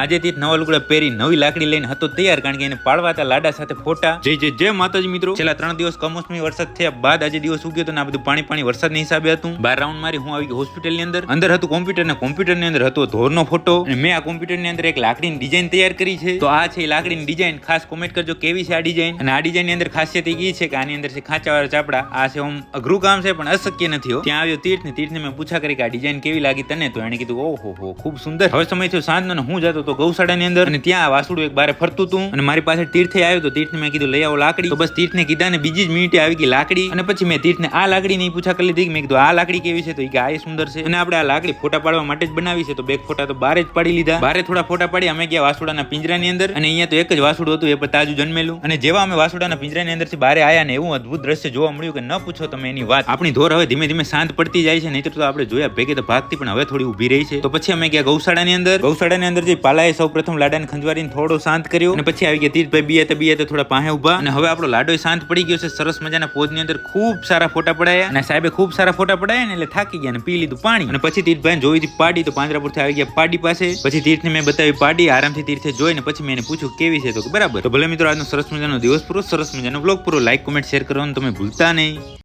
આજે તે નવા લુગડા પહેરી નવી લાકડી લઈને હતો તૈયાર, કારણ કે એને પાળવા હતા લાડા સાથે ફોટા. જે જે જે માતાજી મિત્રો. છેલ્લા ત્રણ દિવસ કમોસમી વરસાદ થયા બાદ આજે દિવસ ઉગ્યો હતો ને આ બધું પાણી પાણી વરસાદના હિસાબે હતું. બાર રાઉન્ડ મારી હું આવી ગયો હોસ્પિટલની અંદર. અંદર હતું કોમ્પ્યુટર ને કોમ્પ્યુટરની અંદર હતો ધોરનો ફોટો અને મેં આ કોમ્પ્યુટરની અંદર એક લાકડીની ડિઝાઇન તૈયાર કરી છે. તો આ છે લાકડીની ડિઝાઇન ખાસ કોમેન્ટ કરજો કેવી છે આ ડિઝાઇન અને આ ડિઝાઇનની અંદર ખાસિયત એ છે કે આની અંદર છે ખાંચાવાળા ચાપડા. આ છે આમ અઘરું કામ છે, પણ અશક્ય નથી ત્યાં આવ્યો તીર્થ ને તીર્થને મેં પૂછા કરી કે આ ડિઝાઇન કેવી લાગી તને? તો એને કીધું, ઓહો ખૂબ સુંદર. હવે સમય થયો સાંજનો ને હું જતો તો ગૌશાળાની અંદર અને ત્યાં વાસુડું એક બારે ફરતું હતું અને મારી પાસે તીર્થે આવ્યો તો તીર્થને મેં કીધું, લઈ આવો લાકડી. તો બસ તીર્થને કીધા ને બીજી જ મિનિટે આવી ગઈ લાકડી. અને પછી મેં તીર્થને આ લાકડી નહીં પૂછા કરી લીધી મેં કીધું, આ લાકડી કેવી છે? તો ઈ કે, આ સુંદર છે. અને આપણે આ લાકડી ફોટા પાડવા માટે જ બનાવી છે. તો બે ફોટા તો બારે જ પાડી લીધા. બારે થોડા ફોટા પાડી અમે ગયા વાસુડાના પિંજરાની અંદર. અને અહીંયા તો એક જ વાસુડું હતું, એ પણ તાજું જન્મેલું. અને જેવા અમે વાસુડાના પિંજરાની અંદરથી બારે આયા ને એવું અદ્ભુત દ્રશ્ય જોવા મળ્યું કે ન પૂછો તમે એની વાત. આપણી ધોર હવે ધીમે ધીમે શાંત પડતી જાય છે. નહીં તો આપણે જોયા ભેગે તો ભાગતી, પણ હવે થોડી ઊભી રહી છે. તો પછી અમે ગયા ગૌશાળાની અંદર. ગૌશાળાની અંદર જે પાલાએ સૌ પ્રથમ લાડાને ખંજવારીને થોડો શાંત કર્યો અને પછી આવી ગયા તીર્થભાઈ બીયા તો થોડા પાસે ઊભા અને હવે આપણો લાડો શાંત પડી ગયો છે. સરસ મજાના પોઝની અંદર ખૂબ સારા ફોટા પડાયા. અને સાહેબે ખૂબ સારા ફોટા પડાયા ને એટલે થાકી ગયા અને પી લીધું પાણી. અને પછી તીર્થભાઈ જોઈ હતી પાડી તો પાંજરાપુરથી આવી ગયા પાડી પાસે. પછી તીર્થને મેં બતાવી પાડી, આરામથી તીર્થે જોઈ ને પછી મેં એને પૂછ્યું, કેવી છે? તો બરાબર. તો ભલે મિત્રો, આજનો સરસ મજાનો દિવસ પૂરો, સરસ મજાનો બ્લોગ પૂરો. લાઈક કોમેન્ટ શેર કરવાનું તમે ભૂલતા નહીં.